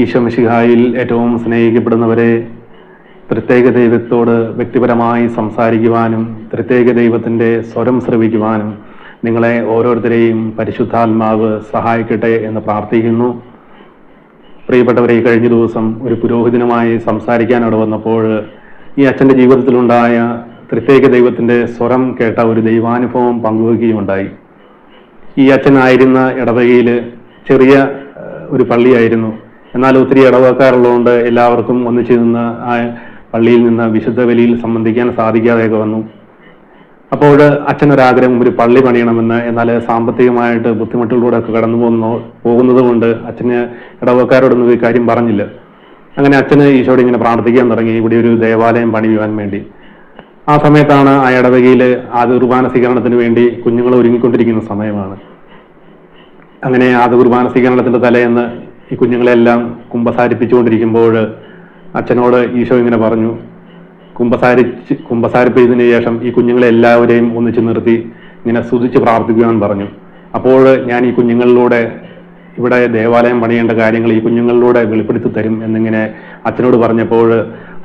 ഈശോമിഷിഹായിൽ ഏറ്റവും സ്നേഹിക്കപ്പെടുന്നവരെ പ്രത്യേക ദൈവത്തോട് വ്യക്തിപരമായി സംസാരിക്കുവാനും പ്രത്യേക ദൈവത്തിന്റെ സ്വരം ശ്രവിക്കുവാനും നിങ്ങളെ ഓരോരുത്തരെയും പരിശുദ്ധാത്മാവ് സഹായിക്കട്ടെ എന്ന് പ്രാർത്ഥിക്കുന്നു. പ്രിയപ്പെട്ടവരെ കഴിഞ്ഞ ദിവസം ഒരു പുരോഹിതനുമായി സംസാരിക്കാൻ അവിടെ വന്നപ്പോൾ ഈ അച്ഛന്റെ ജീവിതത്തിലുണ്ടായ പ്രത്യേക ദൈവത്തിന്റെ സ്വരം കേട്ട ഒരു ദൈവാനുഭവം പങ്കുവയ്ക്കുകയുണ്ടായി ഈ അച്ഛനായിരുന്ന ഇടവകയിൽ ചെറിയ ഒരു പള്ളിയായിരുന്നു. എന്നാൽ ഒത്തിരി ഇടവക്കാരുള്ളതുകൊണ്ട് എല്ലാവർക്കും ഒന്നിച്ചു നിന്ന് ആ പള്ളിയിൽ നിന്ന് വിശുദ്ധ ബലിയിൽ സംബന്ധിക്കാൻ സാധിക്കാതെയൊക്കെ വന്നു. അപ്പോൾ അച്ഛനൊരാഗ്രഹം ഒരു പള്ളി പണിയണമെന്ന് എന്നാൽ സാമ്പത്തികമായിട്ട് ബുദ്ധിമുട്ടുകളിലൂടെ ഒക്കെ കടന്നു പോകുന്നു പോകുന്നത് കൊണ്ട് അച്ഛന് ഇടവക്കാരോടൊന്നും ഈ കാര്യം പറഞ്ഞില്ല. അങ്ങനെ അച്ഛന് ഈശോട് ഇങ്ങനെ പ്രാർത്ഥിക്കാൻ തുടങ്ങി ഇവിടെ ഒരു ദേവാലയം പണിയുവാൻ വേണ്ടി. ആ സമയത്താണ് ആ ഇടവകയിൽ ആദ്യ കുർബാന സ്വീകരണത്തിന് വേണ്ടി കുഞ്ഞുങ്ങൾ ഒരുങ്ങിക്കൊണ്ടിരിക്കുന്ന സമയമാണ്. അങ്ങനെ ആദ്യ കുർബാന സ്വീകരണത്തിന്റെ തലേന്ന് ഈ കുഞ്ഞുങ്ങളെല്ലാം കുമ്പസാരിപ്പിച്ചുകൊണ്ടിരിക്കുമ്പോൾ അച്ഛനോട് ഈശോ ഇങ്ങനെ പറഞ്ഞു കുമ്പസാരിച്ച് കുമ്പസാരിപ്പിച്ചതിന് ശേഷം ഈ കുഞ്ഞുങ്ങളെ എല്ലാവരെയും ഒന്നിച്ചു നിർത്തി ഇങ്ങനെ സ്തുതിച്ച് പ്രാർത്ഥിക്കുവാൻ പറഞ്ഞു. അപ്പോൾ ഞാൻ ഈ കുഞ്ഞുങ്ങളിലൂടെ ഇവിടെ ദേവാലയം പണിയേണ്ട കാര്യങ്ങൾ ഈ കുഞ്ഞുങ്ങളിലൂടെ വെളിപ്പെടുത്തി തരും എന്നിങ്ങനെ അച്ഛനോട് പറഞ്ഞപ്പോൾ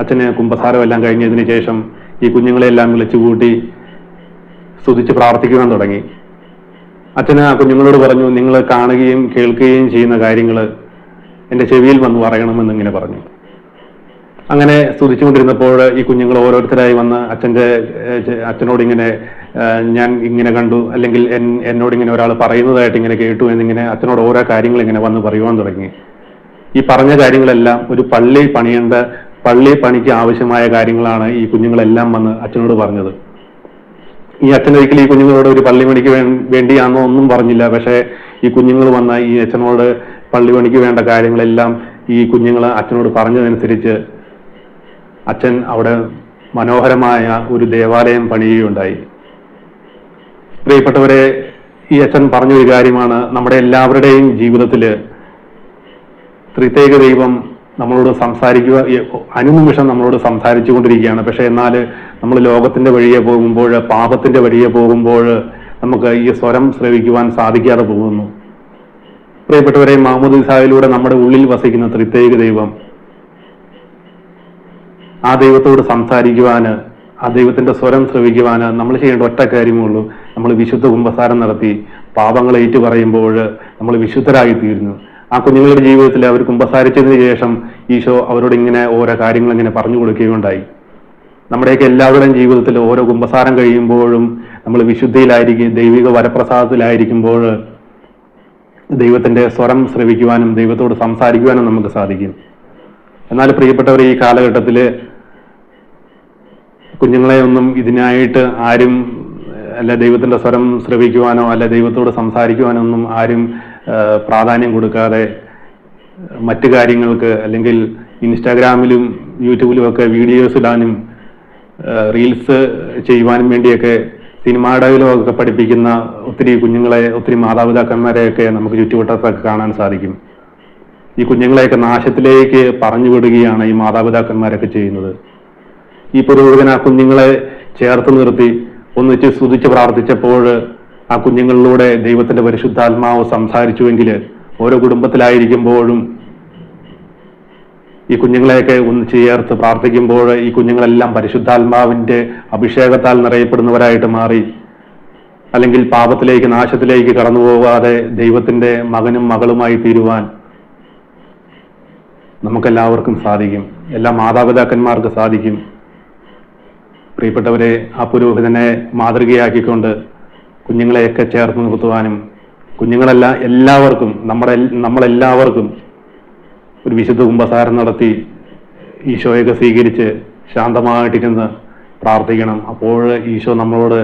അച്ഛന് കുമ്പസാരം എല്ലാം കഴിഞ്ഞതിന് ശേഷം ഈ കുഞ്ഞുങ്ങളെല്ലാം വിളിച്ചു കൂട്ടി സ്തുതിച്ച് പ്രാർത്ഥിക്കുവാൻ തുടങ്ങി. അച്ഛന് ആ കുഞ്ഞുങ്ങളോട് പറഞ്ഞു നിങ്ങൾ കാണുകയും കേൾക്കുകയും ചെയ്യുന്ന കാര്യങ്ങൾ എന്റെ ചെവിയിൽ വന്ന് പറയണമെന്നിങ്ങനെ പറഞ്ഞു. അങ്ങനെ സ്തുതിച്ചുകൊണ്ടിരുന്നപ്പോൾ ഈ കുഞ്ഞുങ്ങൾ ഓരോരുത്തരായി വന്ന് അച്ഛന്റെ അച്ഛനോട് ഇങ്ങനെ ഞാൻ ഇങ്ങനെ കണ്ടു അല്ലെങ്കിൽ എന്നോട് ഇങ്ങനെ ഒരാൾ പറയുന്നതായിട്ട് ഇങ്ങനെ കേട്ടു എന്നിങ്ങനെ അച്ഛനോട് ഓരോ കാര്യങ്ങൾ ഇങ്ങനെ വന്ന് പറയുവാൻ തുടങ്ങി. ഈ പറഞ്ഞ കാര്യങ്ങളെല്ലാം ഒരു പള്ളി പണിയേണ്ട പള്ളി പണിക്ക് ആവശ്യമായ കാര്യങ്ങളാണ് ഈ കുഞ്ഞുങ്ങളെല്ലാം വന്ന് അച്ഛനോട് പറഞ്ഞത്. ഈ അച്ഛനൊരിക്കലും ഈ കുഞ്ഞുങ്ങളോട് ഒരു പള്ളി പണിക്ക് വേണ്ടിയാണെന്നോ ഒന്നും പറഞ്ഞില്ല. പക്ഷേ ഈ കുഞ്ഞുങ്ങൾ വന്ന ഈ അച്ഛനോട് പള്ളി പണിക്ക് വേണ്ട കാര്യങ്ങളെല്ലാം ഈ കുഞ്ഞുങ്ങൾ അച്ഛനോട് പറഞ്ഞതനുസരിച്ച് അച്ഛൻ അവിടെ മനോഹരമായ ഒരു ദേവാലയം പണിയുകയുണ്ടായി. പ്രിയപ്പെട്ടവരെ ഈ അച്ഛൻ പറഞ്ഞൊരു കാര്യമാണ്. നമ്മുടെ എല്ലാവരുടെയും ജീവിതത്തിൽ ത്രിതേക ദൈവം നമ്മളോട് സംസാരിക്കുക അനുനിമിഷം നമ്മളോട് സംസാരിച്ചു കൊണ്ടിരിക്കുകയാണ് പക്ഷെ എന്നാൽ നമ്മൾ ലോകത്തിന്റെ വഴിയെ പോകുമ്പോൾ പാപത്തിന്റെ വഴിയെ പോകുമ്പോൾ നമുക്ക് ഈ സ്വരം ശ്രവിക്കുവാൻ സാധിക്കാതെ പോകുന്നു. പ്രിയപ്പെട്ടവരെ മുഹമ്മദ് ഇസായിലൂടെ നമ്മുടെ ഉള്ളിൽ വസിക്കുന്ന ത്രിത്യേക ദൈവം. ആ ദൈവത്തോട് സംസാരിക്കുവാന് ആ ദൈവത്തിന്റെ സ്വരം ശ്രവിക്കുവാന് നമ്മൾ ചെയ്യേണ്ട ഒറ്റ കാര്യമേ ഉള്ളൂ. നമ്മൾ വിശുദ്ധ കുമ്പസാരം നടത്തി പാപങ്ങൾ ഏറ്റു പറയുമ്പോൾ നമ്മൾ വിശുദ്ധരായി തീരുന്നു ആ കുഞ്ഞുങ്ങളുടെ ജീവിതത്തിൽ അവർ കുമ്പസാരിച്ചതിന് ശേഷം ഈശോ അവരോട് ഇങ്ങനെ ഓരോ കാര്യങ്ങൾ ഇങ്ങനെ പറഞ്ഞു കൊടുക്കുകയുണ്ടായി. നമ്മുടെയൊക്കെ എല്ലാവരുടെയും ജീവിതത്തിൽ ഓരോ കുമ്പസാരം കഴിയുമ്പോഴും നമ്മൾ വിശുദ്ധിയിലായിരിക്കും ദൈവിക വരപ്രസാദത്തിലായിരിക്കുമ്പോൾ ദൈവത്തിന്റെ സ്വരം ശ്രവിക്കുവാനും ദൈവത്തോട് സംസാരിക്കുവാനും നമുക്ക് സാധിക്കും. എന്നാൽ പ്രിയപ്പെട്ടവർ ഈ കാലഘട്ടത്തിൽ കുഞ്ഞുങ്ങളെ ഒന്നും ഇതിനായിട്ട് ആരും അല്ല ദൈവത്തിന്റെ സ്വരം ശ്രവിക്കുവാനോ അല്ല ദൈവത്തോട് സംസാരിക്കുവാനോ ഒന്നും ആരും പ്രാധാന്യം കൊടുക്കാതെ മറ്റു കാര്യങ്ങൾക്ക് അല്ലെങ്കിൽ ഇൻസ്റ്റാഗ്രാമിലും യൂട്യൂബിലും ഒക്കെ വീഡിയോസ് ഇടാനും റീൽസ് ചെയ്യുവാനും വേണ്ടിയൊക്കെ സിനിമാ ഡയലോഗൊക്കെ പഠിപ്പിക്കുന്ന ഒത്തിരി കുഞ്ഞുങ്ങളെ ഒത്തിരി മാതാപിതാക്കന്മാരെയൊക്കെ നമുക്ക് ചുറ്റുവട്ടത്തൊക്കെ കാണാൻ സാധിക്കും. ഈ കുഞ്ഞുങ്ങളെയൊക്കെ നാശത്തിലേക്ക് പറഞ്ഞു വിടുകയാണ് ഈ മാതാപിതാക്കന്മാരൊക്കെ ചെയ്യുന്നത്. ഈ പുരോഹിതൻ ആ കുഞ്ഞുങ്ങളെ ചേർത്ത് നിർത്തി ഒന്നിച്ച് സ്തുതിച്ച് പ്രാർത്ഥിച്ചപ്പോൾ ആ കുഞ്ഞുങ്ങളിലൂടെ ദൈവത്തിന്റെ പരിശുദ്ധാത്മാവ് സംസാരിച്ചുവെങ്കിൽ ഓരോ കുടുംബത്തിലായിരിക്കുമ്പോഴും ഈ കുഞ്ഞുങ്ങളെയൊക്കെ ഒന്ന് ചേർത്ത് പ്രാർത്ഥിക്കുമ്പോൾ ഈ കുഞ്ഞുങ്ങളെല്ലാം പരിശുദ്ധാത്മാവിന്റെ അഭിഷേകത്താൽ നിറയപ്പെടുന്നവരായിട്ട് മാറി. അല്ലെങ്കിൽ പാപത്തിലേക്ക് നാശത്തിലേക്ക് കടന്നു പോകാതെ ദൈവത്തിന്റെ മകനും മകളുമായി തീരുവാൻ നമുക്കെല്ലാവർക്കും സാധിക്കും. എല്ലാ മാതാപിതാക്കന്മാർക്ക് സാധിക്കും. പ്രിയപ്പെട്ടവരെ ആ പുരോഹിതനെ മാതൃകയാക്കിക്കൊണ്ട് കുഞ്ഞുങ്ങളെയൊക്കെ ചേർത്ത് നിർത്തുവാനും കുഞ്ഞുങ്ങളെല്ലാം എല്ലാവർക്കും നമ്മുടെ നമ്മളെല്ലാവർക്കും ഒരു വിശുദ്ധ കുംഭസാരം നടത്തി ഈശോയൊക്കെ സ്വീകരിച്ച് ശാന്തമായിട്ടിരുന്ന് പ്രാർത്ഥിക്കണം. അപ്പോൾ ഈശോ നമ്മളോട്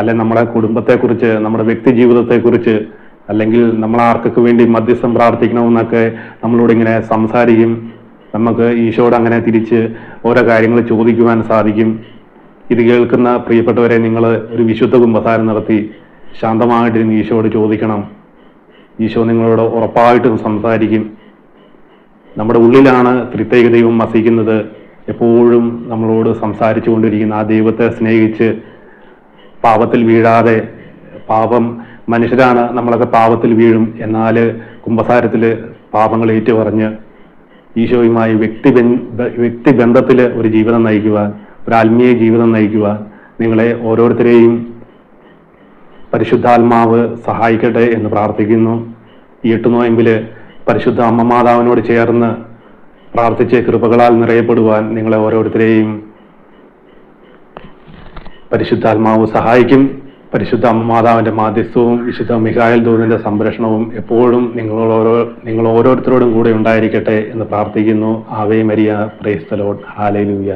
അല്ലെ നമ്മുടെ കുടുംബത്തെക്കുറിച്ച് നമ്മുടെ വ്യക്തി ജീവിതത്തെക്കുറിച്ച് അല്ലെങ്കിൽ നമ്മൾ ആർക്കൊക്കെ വേണ്ടി മധ്യസ്ഥം പ്രാർത്ഥിക്കണമെന്നൊക്കെ നമ്മളോട് ഇങ്ങനെ സംസാരിക്കും. നമുക്ക് ഈശോയോട് അങ്ങനെ തിരിച്ച് ഓരോ കാര്യങ്ങൾ ചോദിക്കുവാൻ സാധിക്കും. ഇത് കേൾക്കുന്ന പ്രിയപ്പെട്ടവരെ നിങ്ങൾ ഒരു വിശുദ്ധ കുംഭസാരം നടത്തി ശാന്തമായിട്ടിരുന്ന് ഈശോയോട് ചോദിക്കണം. ഈശോ നിങ്ങളോട് ഉറപ്പായിട്ടും സംസാരിക്കും. നമ്മുടെ ഉള്ളിലാണ് ത്രിത്വൈക ദൈവം വസിക്കുന്നത്. എപ്പോഴും നമ്മളോട് സംസാരിച്ചു കൊണ്ടിരിക്കുന്ന ആ ദൈവത്തെ സ്നേഹിച്ച് പാപത്തിൽ വീഴാതെ പാപം മനുഷ്യരാണ് നമ്മളൊക്കെ പാപത്തിൽ വീഴും. എന്നാൽ കുംഭസാരത്തിൽ പാപങ്ങൾ ഏറ്റുപറഞ്ഞ് ഈശോയുമായി വ്യക്തി ബന്ധത്തിൽ ഒരു ജീവിതം നയിക്കുവാൻ ഒരു ആത്മീയ ജീവിതം നയിക്കുവാൻ നിങ്ങളെ ഓരോരുത്തരെയും പരിശുദ്ധാത്മാവ് സഹായിക്കട്ടെ എന്ന് പ്രാർത്ഥിക്കുന്നു. ഈ എട്ട് നോയമ്പിൽ പരിശുദ്ധ അമ്മ മാതാവിനോട് ചേർന്ന് പ്രാർത്ഥിച്ച് കൃപകളാൽ നിറയപ്പെടുവാൻ നിങ്ങളെ ഓരോരുത്തരെയും പരിശുദ്ധാത്മാവ് സഹായിക്കും. പരിശുദ്ധ അമ്മ മാതാവിന്റെ മാധ്യസ്ഥവും വിശുദ്ധ മിഹായൽ ദൂതന്റെ സംരക്ഷണവും എപ്പോഴും നിങ്ങൾ ഓരോ നിങ്ങൾ ഓരോരുത്തരോടും കൂടെ ഉണ്ടായിരിക്കട്ടെ എന്ന് പ്രാർത്ഥിക്കുന്നു. Ave Maria പ്രേസ്തലോട്ട് hallelujah